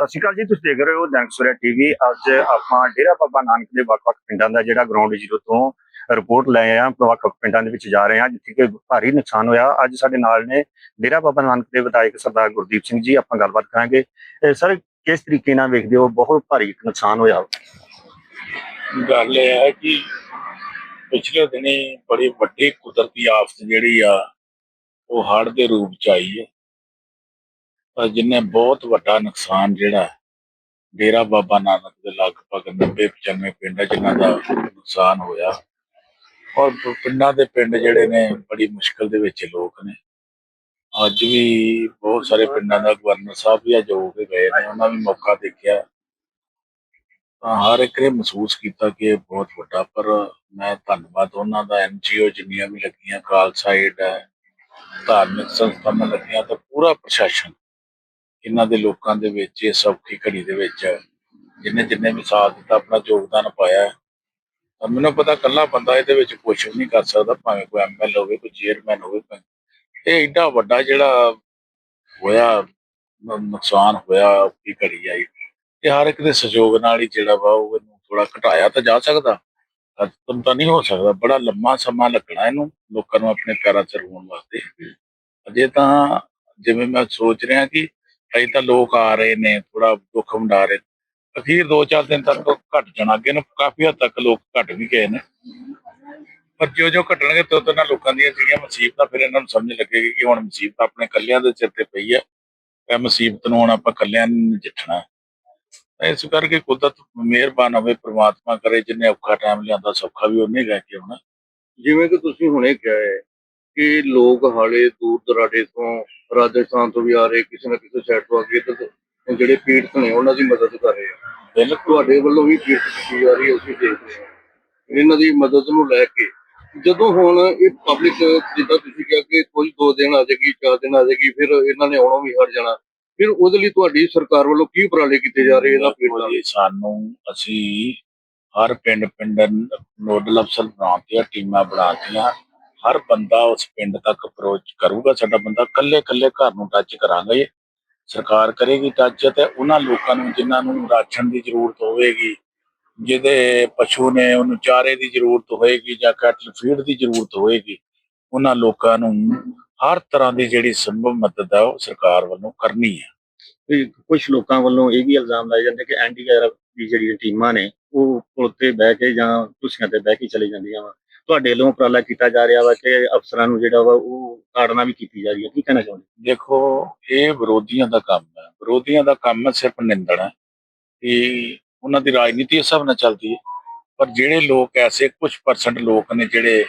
ਸਤਿ ਸ਼੍ਰੀ ਅਕਾਲ ਜੀ, ਤੁਸੀਂ ਦੇਖ ਰਹੇ ਹੋ ਜਨਕ ਟੀਵੀ ਅੱਜ ਆਪਾਂ ਡੇਰਾ ਬਾਬਾ ਨਾਨਕ ਦੇ ਵੱਖ-ਵੱਖ ਪਿੰਡਾਂ ਦਾ ਜਿਹੜਾ ਗਰਾਊਂਡ ਜ਼ੀਰੋ ਤੋਂ ਰਿਪੋਰਟ ਲੈ ਆਏ ਹਾਂ। ਵੱਖ ਪਿੰਡਾਂ ਦੇ ਵਿੱਚ ਜਾ ਰਹੇ ਹਾਂ, ਜਿੱਥੇ ਕਿ ਭਾਰੀ ਨੁਕਸਾਨ ਹੋਇਆ। ਅੱਜ ਸਾਡੇ ਨਾਲ ਨੇ ਡੇਰਾ ਬਾਬਾ ਨਾਨਕ ਦੇ ਵਿਧਾਇਕ ਸਰਦਾਰ ਗੁਰਦੀਪ ਸਿੰਘ ਜੀ। ਆਪਾਂ ਗੱਲਬਾਤ ਕਰਾਂਗੇ। ਸਰ, ਕਿਸ ਤਰੀਕੇ ਨਾਲ ਵੇਖਦੇ ਹੋ? ਬਹੁਤ ਭਾਰੀ ਨੁਕਸਾਨ ਹੋਇਆ। ਗੱਲ ਇਹ ਹੈ ਕਿ ਪਿਛਲੇ ਦਿਨੀ ਬੜੀ ਵੱਡੀ ਕੁਦਰਤੀ ਆਫਤ ਜਿਹੜੀ ਆ, ਉਹ ਹੜ੍ਹ ਦੇ ਰੂਪ ਚ ਆਈ ਹੈ। ਜਿੰਨੇ ਬਹੁਤ ਵੱਡਾ ਨੁਕਸਾਨ ਜਿਹੜਾ ਡੇਰਾ ਬਾਬਾ ਨਾਨਕ ਦੇ ਲਗਭਗ 90 95 ਪਿੰਡ ਆ ਜਿਨ੍ਹਾਂ ਦਾ ਨੁਕਸਾਨ ਹੋਇਆ। ਔਰ ਪਿੰਡਾਂ ਦੇ ਪਿੰਡ ਜਿਹੜੇ ਨੇ ਬੜੀ ਮੁਸ਼ਕਲ ਦੇ ਵਿੱਚ ਲੋਕ ਨੇ। ਅੱਜ ਵੀ ਬਹੁਤ ਸਾਰੇ ਪਿੰਡਾਂ ਦਾ ਗਵਰਨਰ ਸਾਹਿਬ ਵੀ ਅੱਜ ਹੋ ਕੇ ਗਏ ਨੇ, ਉਹਨਾਂ ਵੀ ਮੌਕਾ ਦੇਖਿਆ। ਤਾਂ ਹਰ ਇੱਕ ਨੇ ਮਹਿਸੂਸ ਕੀਤਾ ਕਿ ਇਹ ਬਹੁਤ ਵੱਡਾ, ਪਰ ਮੈਂ ਧੰਨਵਾਦ ਉਹਨਾਂ ਦਾ ਐਨਜੀਓ ਜਿੰਨੀਆਂ ਵੀ ਲੱਗੀਆਂ ਖਾਲਸਾ ਏਡ ਹੈ, ਧਾਰਮਿਕ ਸੰਸਥਾਵਾਂ ਲੱਗੀਆਂ ਤੇ ਪੂਰਾ ਪ੍ਰਸ਼ਾਸਨ ਇਹਨਾਂ ਦੇ ਲੋਕਾਂ ਦੇ ਵਿੱਚ, ਇਸ ਔਖੀ ਘੜੀ ਦੇ ਵਿੱਚ ਜਿੰਨੇ ਜਿੰਨੇ ਵੀ ਸਾਥ ਦਿੱਤਾ, ਆਪਣਾ ਯੋਗਦਾਨ ਪਾਇਆ ਤਾਂ ਮੈਨੂੰ ਪਤਾ ਕੱਲਾ ਬੰਦਾ ਇਹਦੇ ਵਿੱਚ ਕੁਛ ਵੀ ਨਹੀਂ ਕਰ ਸਕਦਾ, ਭਾਵੇਂ ਕੋਈ ਐਮਐਲ ਹੋਵੇ, ਕੋਈ ਚੇਅਰਮੈਨ ਹੋਵੇ ਇਹ ਏਡਾ ਵੱਡਾ ਜਿਹੜਾ ਹੋਇਆ ਨੁਕਸਾਨ ਹੋਇਆ, ਔਖੀ ਘੜੀ ਆਈ। ਇਹ ਹਰ ਇੱਕ ਦੇ ਸਹਿਯੋਗ ਨਾਲ ਹੀ ਜਿਹੜਾ ਵਾ ਉਹ ਇਹਨੂੰ ਥੋੜਾ ਘਟਾਇਆ ਤਾਂ ਜਾ ਸਕਦਾ। ਖਤਮ ਤਾਂ ਨਹੀਂ ਹੋ ਸਕਦਾ। ਬੜਾ ਲੰਮਾ ਸਮਾਂ ਲੱਗਣਾ ਇਹਨੂੰ, ਲੋਕਾਂ ਨੂੰ ਆਪਣੇ ਪੈਰਾਂ 'ਚ ਰੋਣ ਵਾਸਤੇ। ਅਜੇ ਤਾਂ ਜਿਵੇਂ ਮੈਂ ਸੋਚ ਰਿਹਾ ਕਿ ਅਜੇ ਤਾਂ ਲੋਕ ਆ ਰਹੇ ਨੇ ਥੋੜਾ ਦੁੱਖ ਵੰਡਾ ਰਹੇ ਅਖੀਰ 2-4 ਦਿਨ ਤੱਕ ਘਟ ਜਾਣਾ, ਅੱਗੇ ਨੂੰ ਕਾਫੀ ਹੱਦ ਤੱਕ ਲੋਕ ਘਟ ਵੀ ਗਏ ਨੇ। ਪਰ ਜਿਉਂ ਜਿਉਂ ਘਟਣਗੇ, ਤੋਂ ਤੋਂ ਲੋਕਾਂ ਦੀਆਂ ਜਿਹੜੀਆਂ ਮੁਸੀਬਤਾਂ, ਫਿਰ ਇਹਨਾਂ ਨੂੰ ਸਮਝ ਲੱਗੇਗੀ ਕਿ ਹੁਣ ਮੁਸੀਬਤ ਆਪਣੇ ਕੱਲਿਆਂ ਦੇ ਸਿਰ ਤੇ ਪਈ ਹੈ ਇਹ ਮੁਸੀਬਤ ਨੂੰ ਹੁਣ ਆਪਾਂ ਕੱਲਿਆਂ ਨੇ ਨਜਿੱਠਣਾ ਇਸ ਕਰਕੇ ਕੁਦਰਤ ਮਿਹਰਬਾਨ ਹੋਵੇ, ਪ੍ਰਮਾਤਮਾ ਕਰੇ, ਜਿੰਨੇ ਔਖਾ ਟਾਈਮ ਲਿਆਂਦਾ, ਸੌਖਾ ਵੀ ਉਹਨੇ ਲੈ ਕੇ ਆਉਣਾ। ਜਿਵੇਂ ਕਿ ਤੁਸੀਂ ਹੁਣੇ ਕਿਹਾ ਹੈ ਕਿ ਲੋਕ ਹਾਲੇ ਦੂਰ ਦਰਾਡੇ ਤੋਂ ਰਾਜਸਥਾਨ ਤੋਂ ਵੀ ਆ ਰਹੇ ਕਿਸੇ ਨਾ ਕਿਸੇ ਸਾਈਡ ਤੋਂ ਅੱਗੇ ਤੱਕ ਜਿਹੜੇ ਪੀੜਤ ਨੇ ਉਹਨਾਂ ਦੀ ਮਦਦ ਕਰ ਰਹੇ ਆ। ਬਿਲਕੁਲ। ਤੁਹਾਡੇ ਵੱਲੋਂ ਵੀ ਪੀੜਤ ਕੀਤੀ ਜਾ ਰਹੀ ਹੈ ਅਸੀਂ ਦੇਖ ਰਹੇ ਹਾਂ। ਇਹਨਾਂ ਦੀ ਮਦਦ ਨੂੰ ਲੈ ਕੇ ਜਦੋਂ ਹੁਣ ਇਹ ਪਬਲਿਕ ਜਿੱਦਾਂ ਤੁਸੀਂ ਕਿਹਾ ਕਿ ਕੋਈ ਦੋ ਦਿਨ ਆ ਜਾਏਗੀ ਚਾਰ ਦਿਨ ਆ ਜਾਏਗੀ ਫਿਰ ਇਹਨਾਂ ਨੇ ਆਉਣੋਂ ਵੀ ਹਟ ਜਾਣਾ। ਫਿਰ ਉਹਦੇ ਲਈ ਤੁਹਾਡੀ ਸਰਕਾਰ ਵੱਲੋਂ ਕੀ ਉਪਰਾਲੇ ਕੀਤੇ ਜਾ ਰਹੇ ਇਹਨਾਂ ਪੀੜਤਾਂ ਸਾਨੂੰ ਅਸੀਂ ਹਰ ਪਿੰਡ ਪਿੰਡ ਨੋਡਲ ਅਫਸਰ ਬਣਾਉਂਦੇ ਆ ਟੀਮਾਂ ਬਣਾਉਂਦੀਆਂ ਹਰ ਬੰਦਾ ਉਸ ਪਿੰਡ ਤੱਕ ਅਪਰੋਚ ਕਰੂਗਾ, ਸਾਡਾ ਬੰਦਾ ਕੱਲੇ ਕੱਲੇ ਘਰ ਨੂੰ ਟੱਚ ਕਰਾਂਗੇ ਸਰਕਾਰ ਕਰੇਗੀ ਟੱਚ ਤੇ ਉਹਨਾਂ ਲੋਕਾਂ ਨੂੰ ਜਿਨ੍ਹਾਂ ਨੂੰ ਰਾਸ਼ਨ ਦੀ ਜ਼ਰੂਰਤ ਹੋਵੇਗੀ, ਜਿਹਦੇ ਪਸ਼ੂ ਨੇ ਉਹਨੂੰ ਚਾਰੇ ਦੀ ਜ਼ਰੂਰਤ ਹੋਏਗੀ ਜਾਂ ਕੈਟਲ ਫੀਡ ਦੀ ਜ਼ਰੂਰਤ ਹੋਏਗੀ ਉਹਨਾਂ ਲੋਕਾਂ ਨੂੰ ਹਰ ਤਰ੍ਹਾਂ ਦੀ ਜਿਹੜੀ ਸੰਭਵ ਮਦਦ ਆ ਉਹ ਸਰਕਾਰ ਵੱਲੋਂ ਕਰਨੀ ਹੈ ਕੁਝ ਲੋਕਾਂ ਵੱਲੋਂ ਇਹ ਵੀ ਇਲਜ਼ਾਮ ਲਾਏ ਜਾਂਦੇ ਕਿ ਐਂਟੀ ਗੈਰ ਦੀ ਜਿਹੜੀਆਂ ਟੀਮਾਂ ਨੇ, ਉਹ ਪੁਲ ਤੇ ਬਹਿ ਕੇ ਜਾਂ ਕੁਰਸੀਆਂ ਤੇ ਬਹਿ ਕੇ ਚਲੇ ਜਾਂਦੀਆਂ ਵਾ। ਤੁਹਾਡੇ ਵੱਲੋਂ ਉਪਰਾਲਾ ਕੀਤਾ ਜਾ ਰਿਹਾ ਵਾ ਕਿ ਅਫਸਰਾਂ ਨੂੰ ਜਿਹੜਾ ਵਾ ਉਹ ਤਾੜਨਾ ਵੀ ਕੀਤੀ ਜਾ ਰਹੀ ਹੈ। ਕੀ ਕਹਿਣਾ ਚਾਹੁੰਦੇ ਦੇਖੋ, ਇਹ ਵਿਰੋਧੀਆਂ ਦਾ ਕੰਮ ਹੈ। ਵਿਰੋਧੀਆਂ ਦਾ ਕੰਮ ਹੈ ਸਿਰਫ ਨਿੰਦਣਾ ਕਿ ਉਹਨਾਂ ਦੀ ਰਾਜਨੀਤੀ ਇਸ ਹਿਸਾਬ ਨਾਲ ਚੱਲਦੀ ਹੈ। ਪਰ ਜਿਹੜੇ ਲੋਕ ਐਸੇ ਕੁਝ ਪਰਸੈਂਟ ਲੋਕ ਨੇ ਜਿਹੜੇ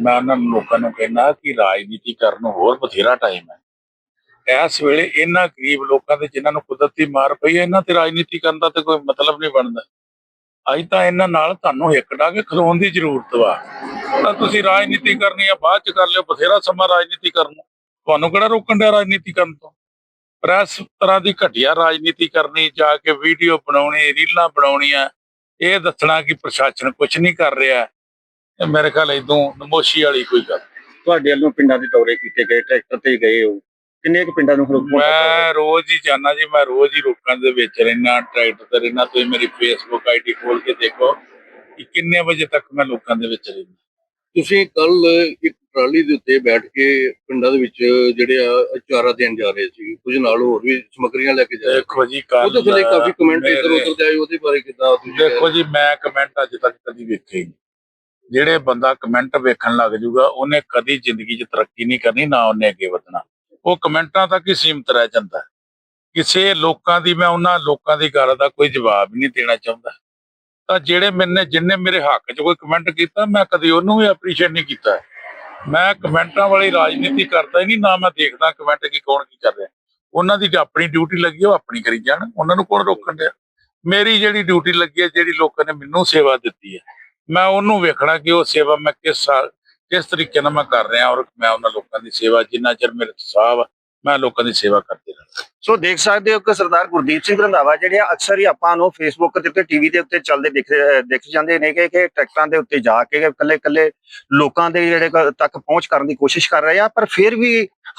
ਮੈਂ ਉਹਨਾਂ ਨੂੰ ਲੋਕਾਂ ਨੂੰ ਕਹਿੰਦਾ ਕਿ ਰਾਜਨੀਤੀ ਕਰਨ ਨੂੰ ਹੋਰ ਬਥੇਰਾ ਟਾਈਮ ਹੈ। ਇਸ ਵੇਲੇ ਇਹਨਾਂ ਗਰੀਬ ਲੋਕਾਂ ਦੇ ਜਿਨ੍ਹਾਂ ਨੂੰ ਕੁਦਰਤੀ ਮਾਰ ਪਈ ਹੈ, ਇਹਨਾਂ ਤੇ ਰਾਜਨੀਤੀ ਕਰਨ ਦਾ ਤੇ ਕੋਈ ਮਤਲਬ ਨਹੀਂ ਬਣਦਾ। ਅੱਜ ਤਾਂ ਇਹਨਾਂ ਨਾਲ ਤੁਹਾਨੂੰ ਹਿੱਕ ਡਾ ਖਲੋਣ ਦੀ ਜ਼ਰੂਰਤ ਵਾ। ਤਾਂ ਤੁਸੀਂ ਰਾਜਨੀਤੀ ਕਰਨੀ ਆ, ਬਾਅਦ ਚ ਕਰ ਲਿਓ, ਬਥੇਰਾ ਸਮਾਂ ਰਾਜਨੀਤੀ ਕਰਨ ਤੁਹਾਨੂੰ ਕਿਹੜਾ ਰੋਕਣ ਡਿਆ ਰਾਜਨੀਤੀ ਕਰਨ ਤੋਂ? ਪ੍ਰੈਸ ਤਰ੍ਹਾਂ ਦੀ ਘਟੀਆ ਰਾਜਨੀਤੀ ਕਰਨੀ, ਜਾ ਕੇ ਵੀਡੀਓ ਬਣਾਉਣੀ, ਰੀਲਾਂ ਬਣਾਉਣੀਆਂ, ਇਹ ਦੱਸਣਾ ਕਿ ਪ੍ਰਸ਼ਾਸਨ ਕੁਝ ਨਹੀਂ ਕਰ ਰਿਹਾ। ਮੇਰੇ ਖਿਆਲ ਇਦੋਂ ਨਮੋਸ਼ੀ ਵਾਲੀ ਕੋਈ ਗੱਲ। ਤੁਹਾਡੇ ਵੱਲੋਂ ਪਿੰਡਾਂ ਦੇ ਦੌਰੇ ਕੀਤੇ ਗਏ, ਟਰੈਕਟਰ ਤੇ ਗਏ ਹੋ। ਕਿੰਨੇ ਕੁ ਪਿੰਡਾਂ ਨੂੰ ਪਹੁੰਚਿਆ ਮੈਂ ਰੋਜ਼ ਹੀ ਜਾਣਾ ਜੀ ਮੈਂ ਰੋਜ਼ ਹੀ ਲੋਕਾਂ ਦੇ ਵਿੱਚ ਰਹਿਣਾ ਟਰੈਕਟਰ ਤੇ ਰਹਿਣਾ ਤੁਸੀਂ ਮੇਰੀ ਫੇਸਬੁੱਕ ਆਈਡੀ ਖੋਲ ਕੇ ਦੇਖੋ ਕਿ ਕਿੰਨੇ ਵਜੇ ਤੱਕ ਮੈਂ ਲੋਕਾਂ ਦੇ ਵਿੱਚ ਰਹਿੰਦਾ। ਤੁਸੀਂ ਕੱਲ ਇੱਕ ਟਰਾਲੀ ਦੇ ਉੱਤੇ ਬੈਠ ਕੇ ਪਿੰਡਾਂ ਦੇ ਵਿੱਚ ਜਿਹੜੇ ਆ ਚਾਰਾ ਦੇਣ ਜਾ ਰਹੇ ਸੀ ਕੁਝ ਨਾਲ ਹੋਰ ਵੀ ਸਮੱਗਰੀਆਂ ਲੈ ਕੇ ਜਾ ਰਹੇ ਦੇਖੋ ਜੀ ਕੱਲ ਉਹਦੇ ਥੱਲੇ ਕਾਫੀ ਕਮੈਂਟ ਇੱਧਰ ਉੱਧਰ ਜਾਏ ਉਹਦੇ ਬਾਰੇ ਕਿਦਾਂ ਤੁਸੀਂ ਦੇਖੋ ਜੀ ਮੈਂ ਕਮੈਂਟ ਅੱਜ ਤੱਕ ਕਦੀ ਵੇਖੇ ਹੀ ਨਹੀਂ। ਜਿਹੜੇ ਬੰਦਾ ਕਮੈਂਟ ਵੇਖਣ ਲੱਗ ਜੂਗਾ ਉਹਨੇ ਕਦੀ ਜ਼ਿੰਦਗੀ 'ਚ ਤਰੱਕੀ ਨਹੀਂ ਕਰਨੀ ਨਾ ਉਹਨੇ ਅੱਗੇ ਵਧਣਾ। ਉਹ ਕਮੈਂਟਾਂ ਤੱਕ ਹੀ ਸੀਮਤ ਰਹਿ ਜਾਂਦਾ ਕਿਸੇ ਲੋਕਾਂ ਦੀ, ਮੈਂ ਉਹਨਾਂ ਲੋਕਾਂ ਦੀ ਗੱਲ ਦਾ ਕੋਈ ਜਵਾਬ ਨਹੀਂ ਦੇਣਾ ਚਾਹੁੰਦਾ। ਤਾਂ ਜਿਹੜੇ ਮੈਨੇ, ਜਿੰਨੇ ਮੇਰੇ ਹੱਕ 'ਚ ਕੋਈ ਕਮੈਂਟ ਕੀਤਾ, ਮੈਂ ਕਦੇ ਉਹਨੂੰ ਵੀ ਐਪਰੀਸ਼ੀਏਟ ਨਹੀਂ ਕੀਤਾ। ਮੈਂ ਕਮੈਂਟਾਂ ਵਾਲੀ ਰਾਜਨੀਤੀ ਕਰਦਾ ਹੀ ਨਹੀਂ, ਨਾ ਮੈਂ ਦੇਖਦਾ ਕਮੈਂਟ ਕੀ ਕੌਣ ਕੀ ਕਰ ਰਿਹਾ। ਉਹਨਾਂ ਦੀ ਆਪਣੀ ਡਿਊਟੀ ਲੱਗੀ, ਉਹ ਆਪਣੀ ਕਰੀ ਜਾਣ। ਉਹਨਾਂ ਨੂੰ ਕੌਣ ਰੋਕਣ ਡਿਆ? ਮੇਰੀ ਜਿਹੜੀ ਡਿਊਟੀ ਲੱਗੀ ਹੈ, ਜਿਹੜੀ ਲੋਕਾਂ ਨੇ ਮੈਨੂੰ ਸੇਵਾ ਦਿੱਤੀ ਹੈ, ਮੈਂ ਉਹਨੂੰ ਵੇਖਣਾ ਕਿ ਉਹ ਸੇਵਾ ਮੈਂ ਕਿਸ ਸਾ- ਕਿਸ ਤਰੀਕੇ ਨਾਲ ਮੈਂ ਕਰ ਰਿਹਾ ਔਰ ਮੈਂ ਉਹਨਾਂ ਲੋਕਾਂ ਦੀ ਸੇਵਾ ਜਿੰਨਾ ਚਿਰ ਮੇਰੇ ਸਾਹ ਮੈਂ ਲੋਕਾਂ ਦੀ ਸੇਵਾ ਕਰਦੇ ਰਹਿਣਾ। ਸੋ ਦੇਖ ਸਕਦੇ ਹੋ ਕਿ ਸਰਦਾਰ ਗੁਰਦੀਪ ਸਿੰਘ ਰੰਧਾਵਾ ਜਿਹੜੇ ਆ ਅਕਸਰ ਹੀ ਆਪਾਂ ਨੂੰ ਫੇਸਬੁੱਕ ਦੇ ਉੱਤੇ ਟੀਵੀ ਦੇ ਉੱਤੇ ਚੱਲਦੇ ਦਿਖ ਜਾਂਦੇ ਨੇ ਕਿ ਟਰੈਕਟਰਾਂ ਦੇ ਉੱਤੇ ਜਾ ਕੇ ਇਕੱਲੇ ਇਕੱਲੇ ਲੋਕਾਂ ਦੇ ਜਿਹੜੇ ਤੱਕ ਪਹੁੰਚ ਕਰਨ ਦੀ ਕੋਸ਼ਿਸ਼ ਕਰ ਰਹੇ ਆ ਪਰ ਫਿਰ ਵੀ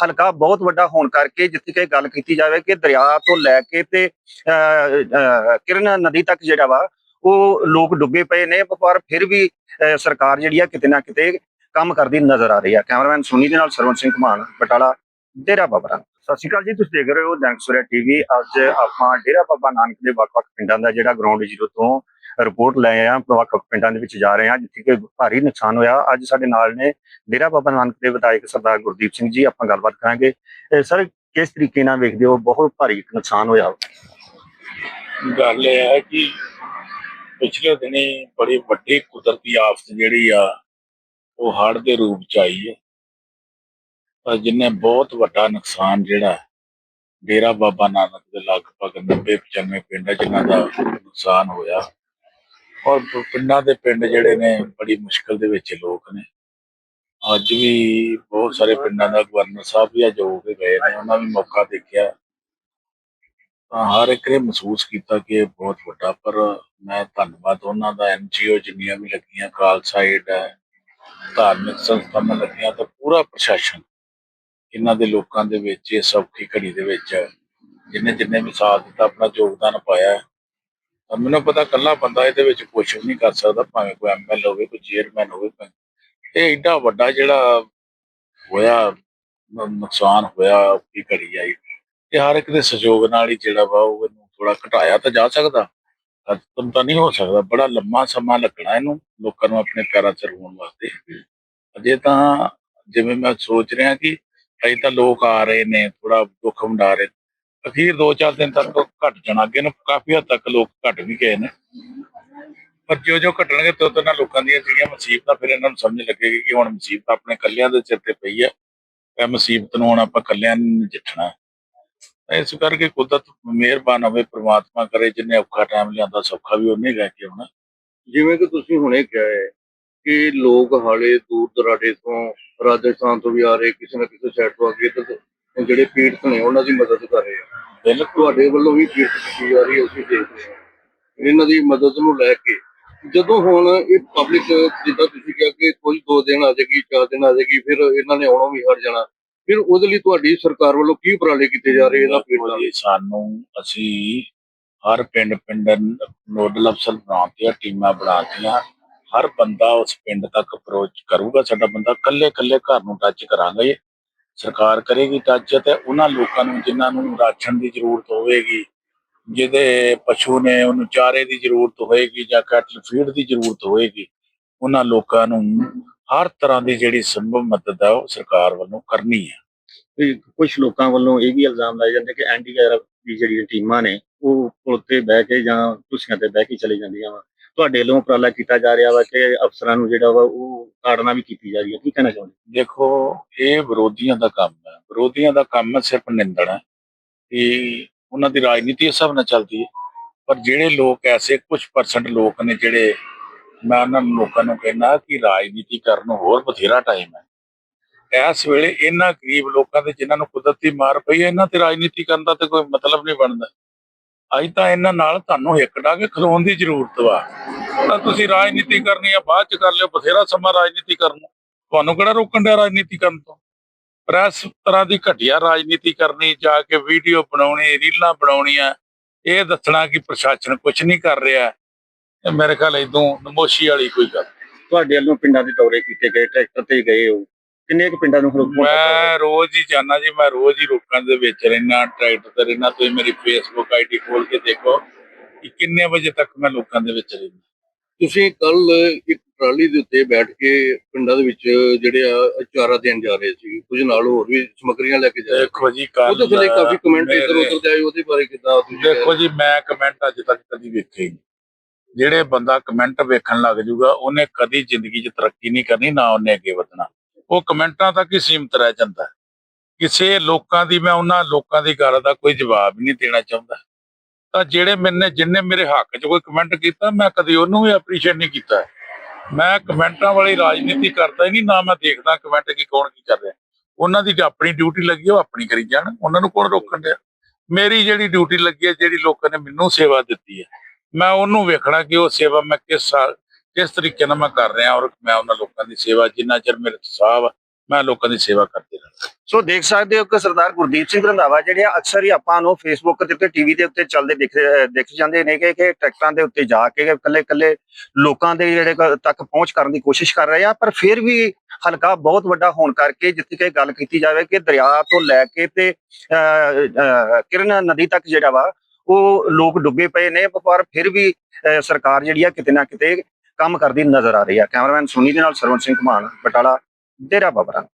ਹਲਕਾ ਬਹੁਤ ਵੱਡਾ ਹੋਣ ਕਰਕੇ ਜਿੱਥੇ ਕਿ ਗੱਲ ਕੀਤੀ ਜਾਵੇ ਕਿ ਦਰਿਆ ਤੋਂ ਲੈ ਕੇ ਤੇ ਅਹ, ਕਿਰਨ ਨਦੀ ਤੱਕ ਜਿਹੜਾ ਵਾ ਉਹ ਲੋਕ ਡੁੱਬੇ ਪਏ ਨੇ ਪਰ ਫਿਰ ਵੀ ਸਰਕਾਰ ਜਿਹੜੀ ਆ ਕਿਤੇ ਨਾ ਕਿਤੇ ਕੰਮ ਕਰਦੀ ਨਜ਼ਰ ਆ ਰਹੀ ਹੈ ਕੈਮਰਾਮੈਨ ਸੋਨੀ ਦੇ ਨਾਲ ਸਰਵਨ ਸਿੰਘ ਘਮਾਨ ਬਟਾਲਾ, ਡੇਰਾ ਬਾਬਾ ਸਤਿ ਸ਼੍ਰੀ ਅਕਾਲ ਜੀ, ਤੁਸੀਂ ਦੇਖ ਰਹੇ ਹੋ ਜੰਗਸੂਰਿਆ ਟੀਵੀ ਅੱਜ ਆਪਾਂ ਡੇਰਾ ਬਾਬਾ ਨਾਨਕ ਦੇ ਵੱਖ-ਵੱਖ ਪਿੰਡਾਂ ਦਾ ਜਿਹੜਾ ਗਰਾਊਂਡ ਜ਼ੀਰੋ ਤੋਂ ਰਿਪੋਰਟ ਲੈ ਆਏ ਆ ਵੱਖ ਪਿੰਡਾਂ ਦੇ ਵਿੱਚ ਜਾ ਰਹੇ ਹਾਂ, ਜਿੱਥੇ ਕਿ ਭਾਰੀ ਨੁਕਸਾਨ ਹੋਇਆ। ਅੱਜ ਸਾਡੇ ਨਾਲ ਨੇ ਡੇਰਾ ਬਾਬਾ ਨਾਨਕ ਦੇ ਵਿਧਾਇਕ ਸਰਦਾਰ ਗੁਰਦੀਪ ਸਿੰਘ ਜੀ, ਆਪਾਂ ਗੱਲਬਾਤ ਕਰਾਂਗੇ। ਸਰ, ਕਿਸ ਤਰੀਕੇ ਨਾਲ ਵੇਖਦੇ ਹੋ? ਬਹੁਤ ਭਾਰੀ ਨੁਕਸਾਨ ਹੋਇਆ। ਗੱਲ ਇਹ ਹੈ ਕਿ ਪਿਛਲੇ ਦਿਨੀ ਬੜੀ ਵੱਡੀ ਕੁਦਰਤੀ ਆਫਤ ਜਿਹੜੀ ਆ ਉਹ ਹੜ੍ਹ ਦੇ ਰੂਪ ਚ ਆਈ ਹੈ ਪਰ ਜਿੰਨੇ ਬਹੁਤ ਵੱਡਾ ਨੁਕਸਾਨ ਜਿਹੜਾ ਡੇਰਾ ਬਾਬਾ ਨਾਨਕ ਦੇ ਲਗਭਗ 90 95 ਪਿੰਡ ਆ ਜਿਨ੍ਹਾਂ ਦਾ ਨੁਕਸਾਨ ਹੋਇਆ। ਔਰ ਪਿੰਡਾਂ ਦੇ ਪਿੰਡ ਜਿਹੜੇ ਨੇ, ਬੜੀ ਮੁਸ਼ਕਲ ਦੇ ਵਿੱਚ ਲੋਕ ਨੇ। ਅੱਜ ਵੀ ਬਹੁਤ ਸਾਰੇ ਪਿੰਡਾਂ ਦਾ ਗਵਰਨਰ ਸਾਹਿਬ ਵੀ ਅੱਜ ਹੋ ਕੇ ਗਏ ਨੇ, ਉਹਨਾਂ ਵੀ ਮੌਕਾ ਦੇਖਿਆ। ਤਾਂ ਹਰ ਇੱਕ ਨੇ ਮਹਿਸੂਸ ਕੀਤਾ ਕਿ ਇਹ ਬਹੁਤ ਵੱਡਾ, ਪਰ ਮੈਂ ਧੰਨਵਾਦ ਉਹਨਾਂ ਦਾ ਐਨਜੀਓ ਜਿੰਨੀਆਂ ਵੀ ਲੱਗੀਆਂ ਕਾਲਸਾਈਡ ਹੈ ਧਾਰਮਿਕ ਸੰਸਥਾਵਾਂ ਲੱਗੀਆਂ ਤਾਂ ਪੂਰਾ ਪ੍ਰਸ਼ਾਸਨ ਇਹਨਾਂ ਦੇ ਲੋਕਾਂ ਦੇ ਵਿੱਚ ਇਹ ਸੌਖੀ ਘੜੀ ਦੇ ਵਿੱਚ ਜਿੰਨੇ ਜਿੰਨੇ ਵੀ ਸਾਥ ਦਿੱਤਾ, ਆਪਣਾ ਯੋਗਦਾਨ ਪਾਇਆ ਤਾਂ ਮੈਨੂੰ ਪਤਾ ਕੱਲਾ ਬੰਦਾ ਇਹਦੇ ਵਿੱਚ ਕੁਝ ਨਹੀਂ ਕਰ ਸਕਦਾ, ਭਾਵੇਂ ਕੋਈ ਐਮਐਲ ਹੋਵੇ, ਕੋਈ ਚੇਅਰਮੈਨ ਹੋਵੇ, ਭਾਵੇਂ- ਇਹ ਏਡਾ ਵੱਡਾ ਜਿਹੜਾ ਹੋਇਆ ਨੁਕਸਾਨ ਹੋਇਆ, ਔਖੀ ਘੜੀ ਆਈ ਇਹ ਹਰ ਇੱਕ ਦੇ ਸਹਿਯੋਗ ਨਾਲ ਹੀ ਜਿਹੜਾ ਵਾ ਉਹ ਇਹਨੂੰ ਥੋੜਾ ਘਟਾਇਆ ਤਾਂ ਜਾ ਸਕਦਾ। ਖਤਮ ਤਾਂ ਨਹੀਂ ਹੋ ਸਕਦਾ ਬੜਾ ਲੰਮਾ ਸਮਾਂ ਲੱਗਣਾ ਇਹਨੂੰ ਲੋਕਾਂ ਨੂੰ ਆਪਣੇ ਪੈਰਾਂ 'ਚ ਰੋਣ ਵਾਸਤੇ ਅਜੇ ਤਾਂ ਜਿਵੇਂ ਮੈਂ ਸੋਚ ਰਿਹਾ ਕਿ ਅਜੇ ਤਾਂ ਲੋਕ ਆ ਰਹੇ ਨੇ ਥੋੜਾ ਦੁੱਖ ਵੰਡਾ ਰਹੇ। ਅਖੀਰ 2-4 ਦਿਨ ਤੱਕ ਘਟ ਜਾਣਾ ਅੱਗੇ ਨੂੰ ਕਾਫੀ ਹੱਦ ਤੱਕ ਲੋਕ ਘਟ ਵੀ ਗਏ ਨੇ ਪਰ ਜਿਉਂ ਜਿਉਂ ਘਟਣਗੇ ਤੋਂ ਤੋਂ ਨਾ ਲੋਕਾਂ ਦੀਆਂ ਜਿਹੜੀਆਂ ਮੁਸੀਬਤਾਂ ਫਿਰ ਇਹਨਾਂ ਨੂੰ ਸਮਝ ਲੱਗੇਗੀ ਕਿ ਹੁਣ ਮੁਸੀਬਤ ਆਪਣੇ ਕੱਲਿਆਂ ਦੇ ਸਿਰ ਤੇ ਪਈ ਹੈ ਇਹ ਮੁਸੀਬਤ ਨੂੰ ਹੁਣ ਆਪਾਂ ਕੱਲਿਆਂ ਨੇ ਨਜਿੱਠਣਾ। ਇਸ ਕਰਕੇ ਕੁਦਰਤ ਮਿਹਰਬਾਨ ਹੋਵੇ ਪ੍ਰਮਾਤਮਾ ਕਰੇ ਜਿੰਨੇ ਔਖਾ ਟਾਈਮ ਲਿਆਂਦਾ ਸੌਖਾ ਵੀ ਉਹਨੇ ਲੈ ਕੇ ਆਉਣਾ। ਜਿਵੇਂ ਕਿ ਤੁਸੀਂ ਹੁਣੇ ਕਿਹਾ ਹੈ ਕਿ ਲੋਕ ਹਾਲੇ ਦੂਰ ਦਰਾਡੇ ਤੋਂ ਰਾਜਸਥਾਨ ਤੋਂ ਵੀ ਆ ਰਹੇ ਕਿਸੇ ਨਾ ਕਿਸੇ ਸਾਈਡ ਤੋਂ ਆ ਕੇ ਤੇ ਜਿਹੜੇ ਪੀੜਤ ਨੇ ਉਹਨਾਂ ਦੀ ਮਦਦ ਕਰ ਰਹੇ ਆ। ਬਿਲਕੁਲ। ਤੁਹਾਡੇ ਵੱਲੋਂ ਵੀ ਪੀੜਤ ਕੀਤੀ ਜਾ ਰਹੀ ਹੈ ਅਸੀਂ ਦੇਖ ਰਹੇ ਹਾਂ। ਇਹਨਾਂ ਦੀ ਮਦਦ ਨੂੰ ਲੈ ਕੇ ਜਦੋਂ ਹੁਣ ਇਹ ਪਬਲਿਕ ਜਿੱਦਾਂ ਤੁਸੀਂ ਕਿਹਾ ਕਿ ਕੋਈ ਦੋ ਦਿਨ ਆ ਜਾਏਗੀ ਚਾਰ ਦਿਨ ਆ ਜਾਏਗੀ ਫਿਰ ਇਹਨਾਂ ਨੇ ਆਉਣੋਂ ਵੀ ਹਟ ਜਾਣਾ। ਫਿਰ ਉਹਦੇ ਲਈ ਤੁਹਾਡੀ ਸਰਕਾਰ ਵੱਲੋਂ ਕੀ ਉਪਰਾਲੇ ਕੀਤੇ ਜਾ ਰਹੇ ਇਹਨਾਂ ਲਈ ਜੀ, ਸਾਨੂੰ ਅਸੀਂ ਹਰ ਪਿੰਡ ਪਿੰਡ ਨੋਡਲ ਅਫਸਰ ਬਣਾਉਂਦੇ ਆ ਟੀਮਾਂ ਬਣਾਉਂਦੀਆਂ ਹਰ ਬੰਦਾ ਉਸ ਪਿੰਡ ਤੱਕ ਅਪਰੋਚ ਕਰੂਗਾ ਸਾਡਾ ਬੰਦਾ ਕੱਲੇ ਕੱਲੇ ਘਰ ਨੂੰ ਟੱਚ ਕਰਾਂਗੇ ਸਰਕਾਰ ਕਰੇਗੀ ਟੱਚ ਤੇ ਉਹਨਾਂ ਲੋਕਾਂ ਨੂੰ ਜਿਨ੍ਹਾਂ ਨੂੰ ਰਾਸ਼ਨ ਦੀ ਜ਼ਰੂਰਤ ਹੋਵੇਗੀ ਜਿਹਦੇ ਪਸ਼ੂ ਨੇ ਉਹਨੂੰ ਚਾਰੇ ਦੀ ਜ਼ਰੂਰਤ ਹੋਏਗੀ ਜਾਂ ਕੈਟਲ ਫੀਡ ਦੀ ਜ਼ਰੂਰਤ ਹੋਏਗੀ ਉਹਨਾਂ ਲੋਕਾਂ ਨੂੰ ਹਰ ਤਰ੍ਹਾਂ ਦੀ ਜਿਹੜੀ ਸੰਭਵ ਮਦਦ ਹੈ ਉਹ ਸਰਕਾਰ ਵੱਲੋਂ ਕਰਨੀ ਹੈ। ਕੁਝ ਲੋਕਾਂ ਵੱਲੋਂ ਇਹ ਵੀ ਇਲਜ਼ਾਮ ਲਾਏ ਜਾਂਦੇ ਕਿ ਐਨਡੀਆਰਐਫ ਦੀ ਜਿਹੜੀਆਂ ਟੀਮਾਂ ਨੇ ਉਹ ਪੁਲ ਤੇ ਬਹਿ ਕੇ ਜਾਂ ਕੁਰਸੀਆਂ ਤੇ ਬਹਿ ਕੇ ਚਲੇ ਜਾਂਦੀਆਂ ਵਾ। ਤੁਹਾਡੇ ਵੱਲੋਂ ਉਪਰਾਲਾ ਕੀਤਾ ਜਾ ਰਿਹਾ ਵਾ ਕਿ ਅਫਸਰਾਂ ਨੂੰ ਜਿਹੜਾ ਵਾ ਉਹ ਤਾੜਨਾ ਵੀ ਕੀਤੀ ਜਾ ਰਹੀ ਹੈ। ਕੀ ਕਹਿਣਾ ਚਾਹੁੰਦੇ ਦੇਖੋ ਇਹ ਵਿਰੋਧੀਆਂ ਦਾ ਕੰਮ ਹੈ। ਵਿਰੋਧੀਆਂ ਦਾ ਕੰਮ ਹੈ ਸਿਰਫ ਨਿੰਦਣਾ ਕਿ ਉਹਨਾਂ ਦੀ ਰਾਜਨੀਤੀ ਇਸ ਹਿਸਾਬ ਨਾਲ ਚੱਲਦੀ ਹੈ। ਪਰ ਜਿਹੜੇ ਲੋਕ ਐਸੇ ਕੁਝ ਪਰਸੈਂਟ ਲੋਕ ਨੇ ਜਿਹੜੇ ਮੈਂ ਉਹਨਾਂ ਨੂੰ ਲੋਕਾਂ ਨੂੰ ਕਹਿੰਦਾ ਕਿ ਰਾਜਨੀਤੀ ਕਰਨ ਨੂੰ ਹੋਰ ਬਥੇਰਾ ਟਾਈਮ ਹੈ। ਇਸ ਵੇਲੇ ਇਹਨਾਂ ਗਰੀਬ ਲੋਕਾਂ ਦੇ ਜਿਨ੍ਹਾਂ ਨੂੰ ਕੁਦਰਤੀ ਮਾਰ ਪਈ ਹੈ, ਇਹਨਾਂ ਤੇ ਰਾਜਨੀਤੀ ਕਰਨ ਦਾ ਤੇ ਕੋਈ ਮਤਲਬ ਨਹੀਂ ਬਣਦਾ। ਅੱਜ ਤਾਂ ਇਹਨਾਂ ਨਾਲ ਤੁਹਾਨੂੰ ਹਿੱਕ ਡਾ ਕੇ ਖਲੋਣ ਦੀ ਜ਼ਰੂਰਤ ਵਾ। ਤਾਂ ਤੁਸੀਂ ਰਾਜਨੀਤੀ ਕਰਨੀ ਆ, ਬਾਅਦ ਚ ਕਰ ਲਿਓ, ਬਥੇਰਾ ਸਮਾਂ ਰਾਜਨੀਤੀ ਕਰਨ ਤੁਹਾਨੂੰ ਕਿਹੜਾ ਰੋਕਣ ਡਿਆ ਰਾਜਨੀਤੀ ਕਰਨ ਤੋਂ? ਪ੍ਰੈਸ ਤਰ੍ਹਾਂ ਦੀ ਘਟੀਆ ਰਾਜਨੀਤੀ ਕਰਨੀ, ਜਾ ਕੇ ਵੀਡੀਓ ਬਣਾਉਣੀ, ਰੀਲਾਂ ਬਣਾਉਣੀਆਂ, ਇਹ ਦੱਸਣਾ ਕਿ ਪ੍ਰਸ਼ਾਸਨ ਕੁਝ ਨਹੀਂ ਕਰ ਰਿਹਾ। ਇਹ ਮੇਰੇ ਖਿਆਲ ਇਦੋਂ ਨਮੋਸ਼ੀ ਵਾਲੀ ਕੋਈ ਗੱਲ ਤੁਹਾਡੇ ਵੱਲੋਂ ਪਿੰਡਾਂ ਦੇ ਦੌਰੇ ਕੀਤੇ ਗਏ ਟਰੈਕਟਰ ਤੇ ਗਏ ਹੋ। ਕਿੰਨੇ ਕੁ ਪਿੰਡਾਂ ਨੂੰ ਹੁਣ ਮੈਂ ਰੋਜ਼ ਹੀ ਜਾਣਾ ਜੀ ਮੈਂ ਰੋਜ਼ ਹੀ ਲੋਕਾਂ ਦੇ ਵਿੱਚ ਰਹਿਣਾ ਟਰੈਕਟਰ ਤੇ ਰਹਿਣਾ ਤੁਸੀਂ ਮੇਰੀ ਫੇਸਬੁੱਕ ਆਈਡੀ ਖੋਲ ਕੇ ਦੇਖੋ ਕਿ ਕਿੰਨੇ ਵਜੇ ਤੱਕ ਮੈਂ ਲੋਕਾਂ ਦੇ ਵਿੱਚ ਰਹਿੰਦਾ। ਤੁਸੀਂ ਕੱਲ ਇੱਕ ਟਰਾਲੀ ਦੇ ਉੱਤੇ ਬੈਠ ਕੇ ਪਿੰਡਾਂ ਦੇ ਵਿੱਚ ਜਿਹੜੇ ਆ ਚਾਰਾ ਦੇਣ ਜਾ ਰਹੇ ਸੀ ਕੁਝ ਨਾਲ ਹੋਰ ਵੀ ਸਮੱਗਰੀਆਂ ਲੈ ਕੇ ਜਾ ਰਹੇ ਦੇਖੋ ਜੀ। ਕੱਲ ਉਹਦੇ ਥੱਲੇ ਕਾਫੀ ਕਮੈਂਟ ਇੱਧਰ ਉੱਧਰ ਆਏ ਉਹਦੇ ਬਾਰੇ ਕਿਦਾਂ ਤੁਸੀਂ ਦੇਖੋ ਜੀ ਮੈਂ ਕਮੈਂਟ ਅੱਜ ਤੱਕ ਕਦੀ ਵੇਖੇ ਨਹੀਂ। ਜਿਹੜੇ ਬੰਦਾ ਕਮੈਂਟ ਵੇਖਣ ਲੱਗ ਜੂਗਾ ਉਹਨੇ ਕਦੀ ਜ਼ਿੰਦਗੀ 'ਚ ਤਰੱਕੀ ਨਹੀਂ ਕਰਨੀ, ਨਾ ਉਹਨੇ ਅੱਗੇ ਵਧਣਾ। ਉਹ ਕਮੈਂਟਾਂ ਤੱਕ ਹੀ ਸੀਮਤ ਰਹਿ ਜਾਂਦਾ। ਕਿਸੇ ਲੋਕਾਂ ਦੀ, ਮੈਂ ਉਹਨਾਂ ਲੋਕਾਂ ਦੀ ਗੱਲ ਦਾ ਕੋਈ ਜਵਾਬ ਨਹੀਂ ਦੇਣਾ ਚਾਹੁੰਦਾ। ਤਾਂ ਜਿਹੜੇ ਮੈਨੇ ਜਿਨਨੇ ਮੇਰੇ ਹੱਕ 'ਚ ਕੋਈ ਕਮੈਂਟ ਕੀਤਾ, ਮੈਂ ਕਦੀ ਉਹਨੂੰ ਵੀ ਐਪਰੀਸ਼ੀਏਟ ਨਹੀਂ ਕੀਤਾ। ਮੈਂ ਕਮੈਂਟਾਂ ਵਾਲੀ ਰਾਜਨੀਤੀ ਕਰਦਾ ਹੀ ਨਹੀਂ, ਨਾ ਮੈਂ ਦੇਖਦਾ ਕਮੈਂਟ ਕਿ ਕੌਣ ਕੀ ਕਰ ਰਿਹਾ। ਉਹਨਾਂ ਦੀ ਆਪਣੀ ਡਿਊਟੀ ਲੱਗੀ ਉਹ ਆਪਣੀ ਕਰੀ ਜਾਣ। ਉਹਨਾਂ ਨੂੰ ਕੌਣ ਰੋਕਣ ਡਿਆ? ਮੇਰੀ ਜਿਹੜੀ ਡਿਊਟੀ ਲੱਗੀ ਹੈ ਜਿਹੜੀ ਲੋਕਾਂ ਨੇ ਮੈਨੂੰ ਸੇਵਾ ਦਿੱਤੀ ਹੈ ਮੈਂ ਉਹਨੂੰ ਵੇਖਣਾ ਕਿ ਉਹ ਸੇਵਾ ਮੈਂ ਕਿਸ ਕਿਸ ਤਰੀਕੇ ਨਾਲ ਮੈਂ ਕਰ ਰਿਹਾ ਔਰ ਮੈਂ ਉਹਨਾਂ ਲੋਕਾਂ ਦੀ ਸੇਵਾ ਜਿੰਨਾ ਚਿਰ ਮੇਰੇ ਸਾਹ ਮੈਂ ਲੋਕਾਂ ਦੀ ਸੇਵਾ ਕਰਦੇ ਰਹਿਣਾ ਸੋ ਦੇਖ ਸਕਦੇ ਹੋ ਕਿ ਸਰਦਾਰ ਗੁਰਦੀਪ ਸਿੰਘ ਰੰਧਾਵਾ ਜਿਹੜੇ ਅਕਸਰ ਹੀ ਆਪਾਂ ਨੂੰ ਫੇਸਬੁੱਕ ਦੇ ਉੱਤੇ ਟੀਵੀ ਦੇ ਉੱਤੇ ਚੱਲਦੇ ਦਿਖ ਦਿਖ ਜਾਂਦੇ ਨੇ ਕਿ ਟਰੈਕਟਰਾਂ ਦੇ ਉੱਤੇ ਜਾ ਕੇ ਇਕੱਲੇ ਇਕੱਲੇ ਲੋਕਾਂ ਦੇ ਜਿਹੜੇ ਤੱਕ ਪਹੁੰਚ ਕਰਨ ਦੀ ਕੋਸ਼ਿਸ਼ ਕਰ ਰਹੇ ਆ ਪਰ ਫਿਰ ਵੀ ਹਲਕਾ ਬਹੁਤ ਵੱਡਾ ਹੋਣ ਕਰਕੇ ਜਿੱਥੇ ਕਿ ਗੱਲ ਕੀਤੀ ਜਾਵੇ ਕਿ ਦਰਿਆ ਤੋਂ ਲੈ ਕੇ ਤੇ ਅਹ, ਕਿਰਨ ਨਦੀ ਤੱਕ ਜਿਹੜਾ ਵਾ ਉਹ ਲੋਕ ਡੁੱਬੇ ਪਏ ਨੇ ਪਰ ਫਿਰ ਵੀ ਅਹ, ਸਰਕਾਰ ਜਿਹੜੀ ਆ ਕਿਤੇ ਨਾ ਕਿਤੇ ਕੰਮ ਕਰਦੀ ਨਜ਼ਰ ਆ ਰਹੀ ਆ। ਕੈਮਰਾਮੈਨ ਸੁਨੀ ਦੇ ਨਾਲ ਸਰਵਨ ਸਿੰਘ ਘਮਾਨ ਬਟਾਲਾ ਡੇਰਾ ਬਾਬਰਾ।